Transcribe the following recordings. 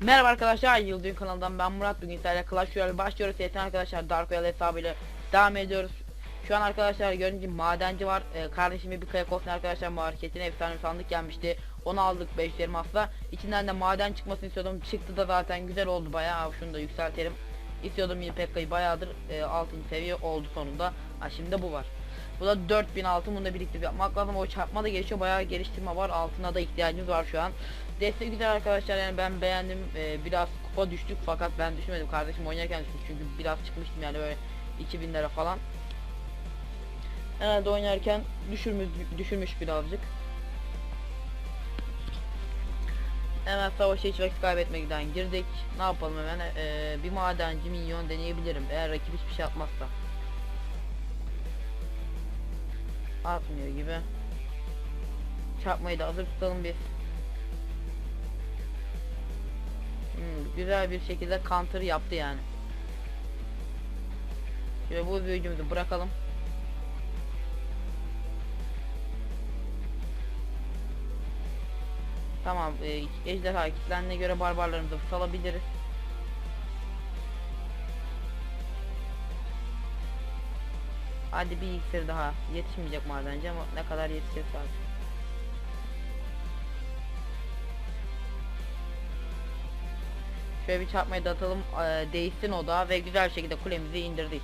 Merhaba arkadaşlar Yıldırım kanalından ben Murat. Bugün sizlerle Clash Royale başlıyoruz. Yeten arkadaşlar Dark Royale hesabıyla devam ediyoruz. Şu an arkadaşlar görünce madenci var. Ee, kardeşime bir kayak olsun arkadaşlar marketine efsane sandık gelmişti. Onu aldık 5 elmasla İçinden de maden çıkmasını istiyordum. Çıktı da zaten güzel oldu bayağı. Şunu da yükseltelim. İstiyordum yine Pekka'yı bayağıdır e, altın seviye oldu sonunda ha, şimdi bu var bu da 4000 altın bunu da biriktirip yapmak lazım. O çarpma da geçiyor. Bayağı geliştirme var. Altına da ihtiyacımız var şu an. Destek güzel arkadaşlar yani ben beğendim. Ee, biraz kupa düştük fakat ben düşmedim. Kardeşim oynarken düştüm çünkü biraz çıkmıştım yani böyle 2000 lira falan. Herhalde oynarken düşürmüş, düşürmüş birazcık. Hemen savaşa hiç vakit kaybetmekten girdik. Ne yapalım hemen? Ee, bir madenci minyon deneyebilirim. Eğer rakip hiçbir şey atmazsa. Atmıyor gibi. Çarpmayı da hazır tutalım biz. Hmm, güzel bir şekilde counter yaptı yani. Şöyle bu büyücümüzü bırakalım. Tamam, e, ejderha kitlenine göre barbarlarımızı salabiliriz. Hadi bir iksir daha. Yetişmeyecek madenci ama ne kadar yetişecek artık. Şöyle bir çarpmayı da atalım. Ee, değişsin o da ve güzel şekilde kulemizi indirdik.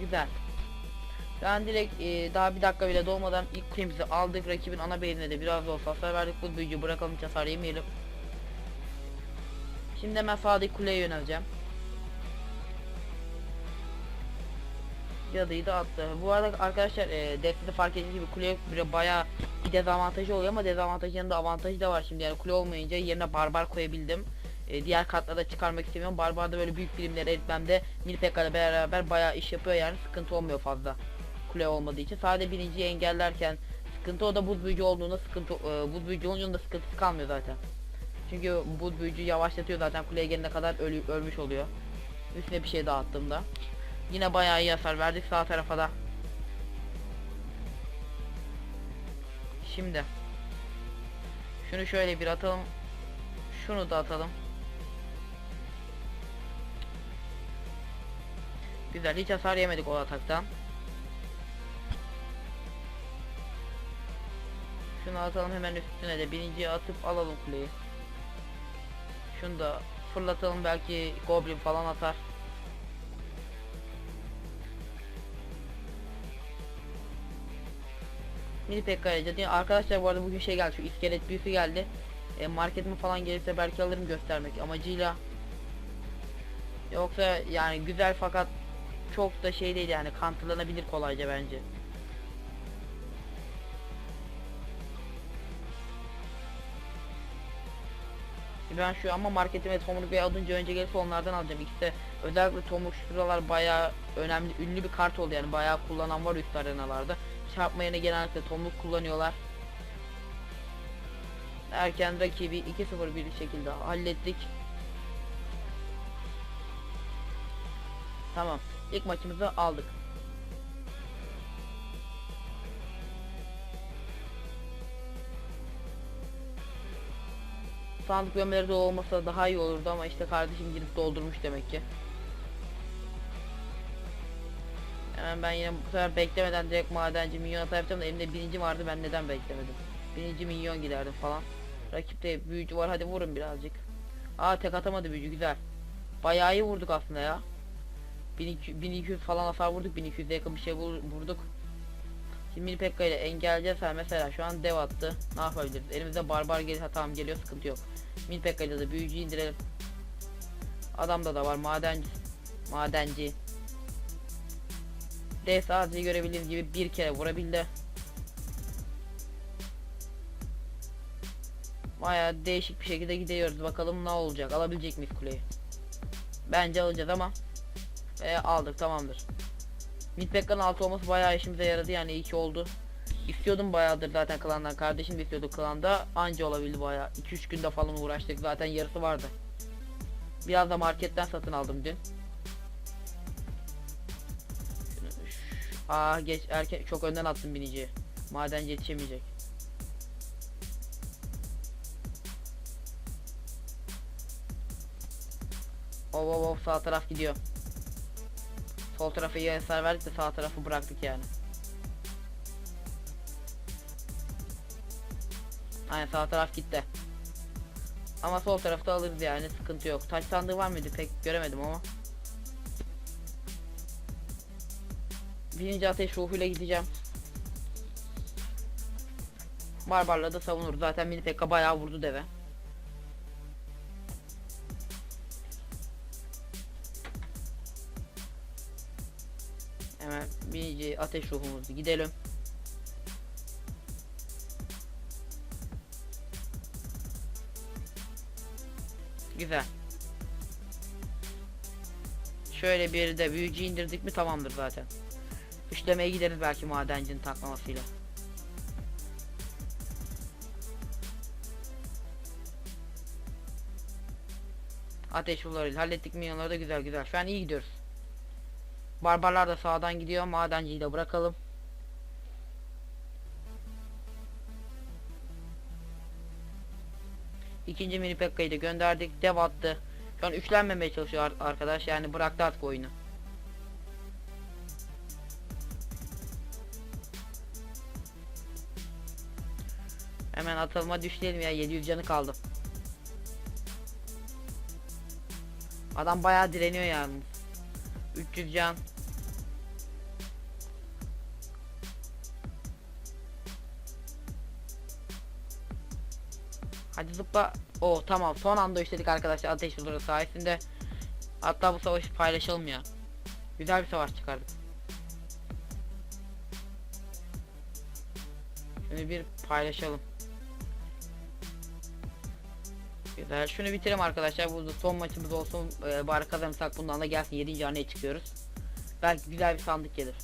Güzel. An direkt e, daha bir dakika bile dolmadan ilk kulemizi aldık. Rakibin ana beynine de biraz da olsa hasar verdik. Bu büyücü bırakalım hiç hasar yemeyelim. Şimdi hemen sağdaki kuleye yöneleceğim. Cadıyı da attı. Bu arada arkadaşlar e, Desti'de fark ettiğiniz gibi kule böyle bayağı bir dezavantajı oluyor ama dezavantajın yanında avantajı da var şimdi yani kule olmayınca yerine barbar koyabildim. E, diğer katlarda çıkarmak istemiyorum. Barbarda böyle büyük birimleri eritmemde Milpeka ile beraber bayağı iş yapıyor yani sıkıntı olmuyor fazla. Kule olmadığı için. Sadece birinciyi engellerken sıkıntı o da buz büyücü olduğunda sıkıntı e, buz büyücü olunca da sıkıntısı kalmıyor zaten. Çünkü buz büyücü yavaşlatıyor zaten kuleye gelene kadar ölü, ölmüş oluyor. Üstüne bir şey daha attığımda. Yine bayağı iyi hasar verdik sağ tarafa da. Şimdi. Şunu şöyle bir atalım. Şunu da atalım. Güzel hiç hasar yemedik o ataktan. Şunu atalım hemen üstüne de birinciyi atıp alalım kuleyi. Şunu da fırlatalım belki goblin falan atar. Mini Pekka'ya cadı. Arkadaşlar bu arada bugün şey geldi şu iskelet büyüsü geldi. E, marketime falan gelirse belki alırım göstermek amacıyla. Yoksa yani güzel fakat çok da şey değil yani kantırlanabilir kolayca bence. Ben şu ama marketime Tomruk Bey alınca önce gelirse onlardan alacağım. İkisi de özellikle Tomruk şuralar bayağı önemli ünlü bir kart oldu yani bayağı kullanan var üst arenalarda. Çarpma yerine genellikle Tomruk kullanıyorlar. Erken rakibi 2-0 bir şekilde hallettik. Tamam. İlk maçımızı aldık. Sandık gömleri de olmasa daha iyi olurdu ama işte kardeşim gidip doldurmuş demek ki. Hemen ben yine bu sefer beklemeden direkt madenci milyon hata yapacağım da elimde birinci vardı ben neden beklemedim. Birinci milyon giderdim falan. Rakipte büyücü var hadi vurun birazcık. Aa tek atamadı büyücü güzel. Bayağı iyi vurduk aslında ya. 1200, 1200 falan hasar vurduk 1200'e yakın bir şey vur- vurduk. Şimdi Pekka ile engelleyeceğiz mesela şu an dev attı. Ne yapabiliriz? Elimizde barbar geliyor ha tamam geliyor sıkıntı yok. Mini Pekka ile de büyücü indirelim. Adamda da var madenci. Madenci. D sadece görebildiğiniz gibi bir kere vurabildi. Baya değişik bir şekilde gidiyoruz. Bakalım ne olacak. Alabilecek miyiz kuleyi? Bence alacağız ama. Ve aldık tamamdır. Midbeck'ın altı olması bayağı işimize yaradı yani iyi ki oldu. İstiyordum bayağıdır zaten klandan. Kardeşim de istiyordu klanda. Anca olabildi bayağı. 2-3 günde falan uğraştık. Zaten yarısı vardı. Biraz da marketten satın aldım dün. Aa geç erken çok önden attım biniciyi. Madenci yetişemeyecek. Of of of sağ taraf gidiyor. Sol tarafa iyi hasar verdik de sağ tarafı bıraktık yani. Aynen sağ taraf gitti. Ama sol tarafta alırız yani sıkıntı yok. Taş sandığı var mıydı pek göremedim ama. Birinci ateş ruhuyla gideceğim. Barbarla da savunur. Zaten mini pekka bayağı vurdu deve. Hemen birinci ateş ruhumuzu gidelim. Güzel. Şöyle bir de büyücü indirdik mi tamamdır zaten. Üçlemeye gideriz belki madencinin taklamasıyla. Ateş ruhlarıyla hallettik milyonları da güzel güzel. Şu an iyi gidiyoruz. Barbarlar da sağdan gidiyor. Madenciyi de bırakalım. İkinci mini pekka'yı da gönderdik. Dev attı. Şu an üçlenmemeye çalışıyor ar- arkadaş. Yani bıraktı artık oyunu. Hemen atılma düşleyelim ya 700 canı kaldı. Adam bayağı direniyor yani. 300 can. Hadi zıpla. O tamam son anda işledik arkadaşlar ateş yıldırı sayesinde. Hatta bu savaşı paylaşalım ya. Güzel bir savaş çıkardık. Şunu bir paylaşalım. Güzel. Şunu bitirelim arkadaşlar. Bu son maçımız olsun. Ee, bari kazanırsak bundan da gelsin. 7. haneye çıkıyoruz. Belki güzel bir sandık gelir.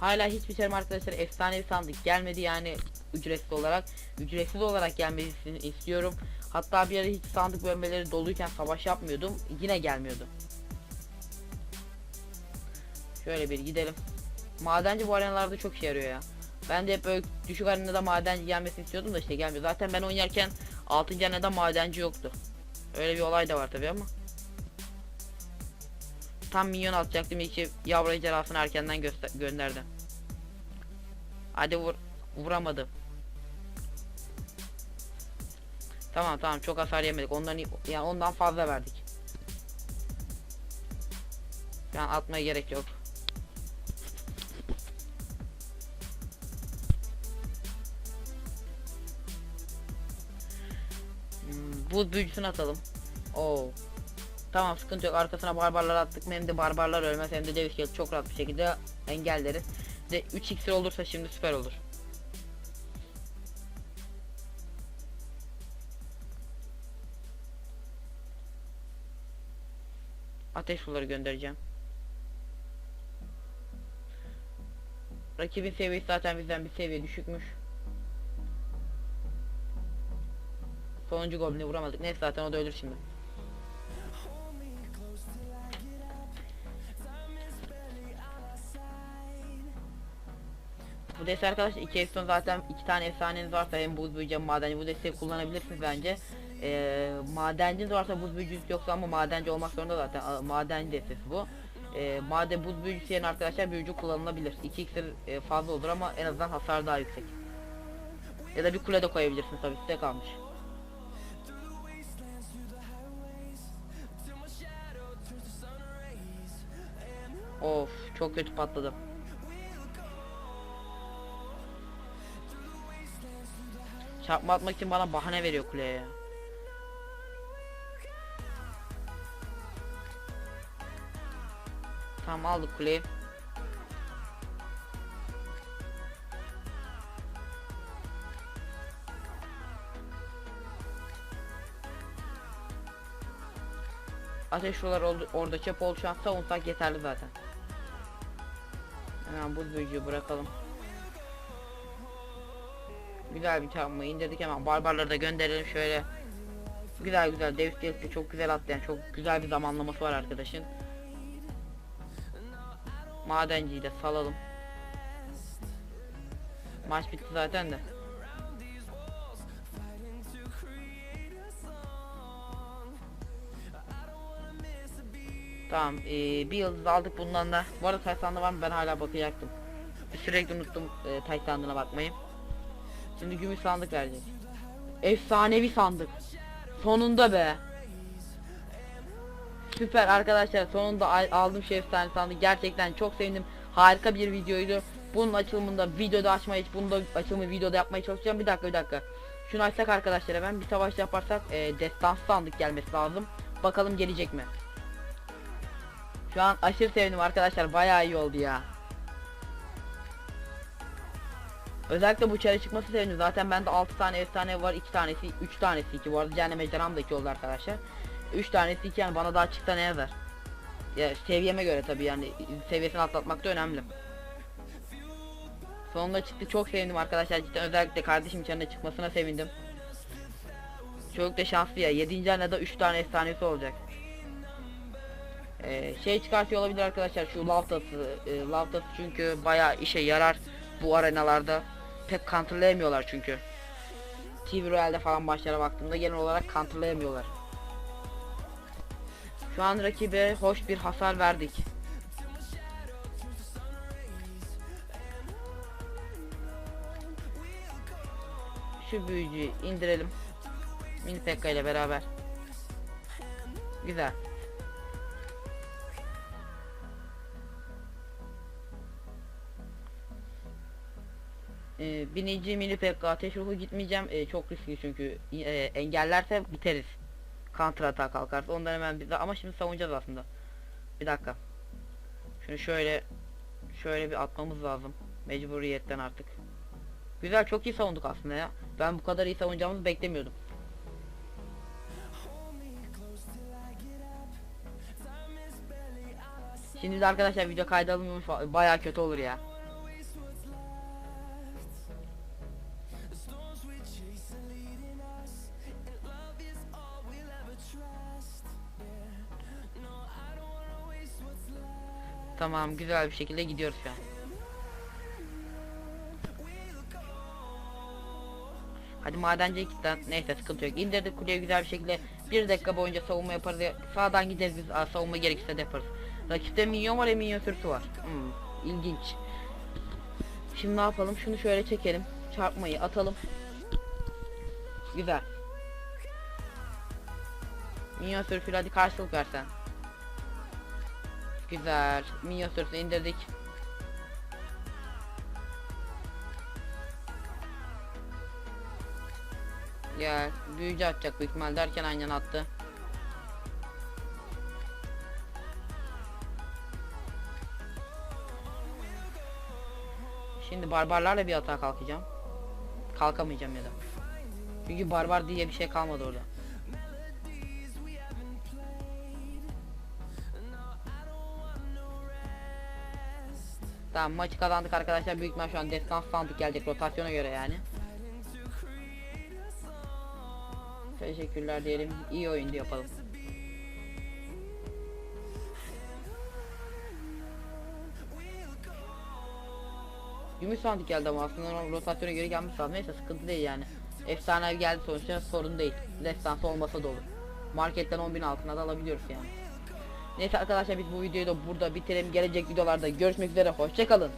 Hala hiç biterim arkadaşlar. Efsane bir sandık gelmedi yani ücretsiz olarak. Ücretsiz olarak gelmesini istiyorum. Hatta bir ara hiç sandık bölmeleri doluyken savaş yapmıyordum. Yine gelmiyordu. Şöyle bir gidelim. Madenci bu arenalarda çok işe yarıyor ya. Ben de hep böyle düşük arenada madenci gelmesini istiyordum da işte gelmiyor. Zaten ben oynarken 6. arenada madenci yoktu. Öyle bir olay da var tabi ama. Tam minyon atacaktım iki yavru ejderhasını erkenden gönderdim. Hadi vur vuramadım. Tamam tamam çok hasar yemedik. Ondan yani ondan fazla verdik. Yani atmaya gerek yok. Buz büyücüsünü atalım. Oo. Tamam sıkıntı yok. Arkasına barbarlar attık hem de barbarlar ölmez hem de dev iskelet çok rahat bir şekilde engelleriz. De 3 iksir olursa şimdi süper olur. Ateş suları göndereceğim. Rakibin seviyesi zaten bizden bir seviye düşükmüş. Sonuncu goblini vuramadık. Neyse zaten o da ölür şimdi. Bu deste arkadaşlar iki efsane zaten iki tane efsaneniz varsa hem buz büyücü madenci bu desteği kullanabilirsiniz bence. Ee, madenciniz varsa buz büyücüsü yoksa ama madenci olmak zorunda zaten A- madenci destesi bu. Ee, made buz büyücüsü yerine arkadaşlar büyücü kullanılabilir. 2 iksir e, fazla olur ama en azından hasar daha yüksek. Ya da bir kule de koyabilirsiniz tabii size kalmış. Of çok kötü patladım. Çarpma atmak için bana bahane veriyor kuleye. Tamam aldık kuleyi. Ateş ruhları oldu, orada çöp oldu şu an savunsak yeterli zaten. Hemen buz büyücüyü bırakalım. Güzel bir çarpma indirdik hemen barbarları da gönderelim şöyle. Güzel güzel Davis de çok güzel attı yani çok güzel bir zamanlaması var arkadaşın. Madenciyi de salalım. Maç bitti zaten de. Tamam ee, bir yıldız aldık bundan da. Bu arada Taysan'da var mı ben hala bakacaktım. Sürekli unuttum e, Taysan'dına bakmayı. Şimdi gümüş sandık verecek. Efsanevi sandık. Sonunda be. Süper arkadaşlar sonunda al- aldım şu efsane sandık. Gerçekten çok sevindim. Harika bir videoydu. Bunun açılımında videoda açmayı, bunu da açılımı videoda yapmaya çalışacağım. Bir dakika bir dakika. Şunu açsak arkadaşlar hemen bir savaş yaparsak e, destans sandık gelmesi lazım. Bakalım gelecek mi? Şu an aşırı sevindim arkadaşlar. Bayağı iyi oldu ya. Özellikle bu çare çıkması sevindim. Zaten bende 6 tane efsane var. 2 tanesi, 3 tanesi 2. Bu arada cehennem ejderham da 2 oldu arkadaşlar. 3 tanesi 2 yani bana daha çıksa ne yazar? Ya seviyeme göre tabii yani seviyesini atlatmak da önemli. Sonunda çıktı çok sevindim arkadaşlar cidden özellikle kardeşim içinde çıkmasına sevindim. Çok da şanslı ya 7. arenada 3 tane efsanesi olacak. Ee, şey çıkartıyor olabilir arkadaşlar şu laftası e, laftası çünkü bayağı işe yarar bu arenalarda. Pek counterlayamıyorlar çünkü. TV Royale'de falan maçlara baktığımda genel olarak counterlayamıyorlar şu an rakibe hoş bir hasar verdik. Şu büyücüyü indirelim. Mini Pekka ile beraber. Güzel Ee, binici ateş ruhu gitmeyeceğim. Ee, çok riskli çünkü. E, engellerse biteriz. Counter atak kalkarsa. Ondan hemen bize ama şimdi savunacağız aslında. Bir dakika. Şunu şöyle şöyle bir atmamız lazım. Mecburiyetten artık. Güzel çok iyi savunduk aslında ya. Ben bu kadar iyi savunacağımızı beklemiyordum. Şimdi de arkadaşlar video kaydı alınmıyormuş bayağı kötü olur ya Tamam güzel bir şekilde gidiyoruz şu an. Hadi madenciye kilitlen. Neyse sıkıntı yok. İndirdik kuleye güzel bir şekilde. Bir dakika boyunca savunma yaparız. ya- Sağdan gideriz biz. Aa, savunma gerekirse de yaparız. Rakipte minyon var ya minyon sürüsü var. Hmm, ilginç. Şimdi ne yapalım? Şunu şöyle çekelim. Çarpmayı atalım. Güzel. Minyon sürüsüyle hadi karşılık versen. Güzel. Minyon sürüsünü indirdik. Gel. Büyücü atacak büyük ihtimal derken aynen attı. Şimdi barbarlarla bir atağa kalkacağım. Kalkamayacağım ya da. Çünkü barbar diye bir şey kalmadı orada. Tamam maçı kazandık arkadaşlar. Büyük ihtimal şu an destans sandık gelecek rotasyona göre yani. Teşekkürler diyelim. İyi oyundu yapalım. Gümüş sandık geldi ama aslında rotasyona göre gelmiş lazım. Neyse sıkıntı değil yani. Efsane geldi sonuçta sorun değil. Destans olmasa da olur. Marketten 10.000 altına da alabiliyoruz yani. Neyse arkadaşlar biz bu videoyu da burada bitirelim. Gelecek videolarda görüşmek üzere. Hoşçakalın.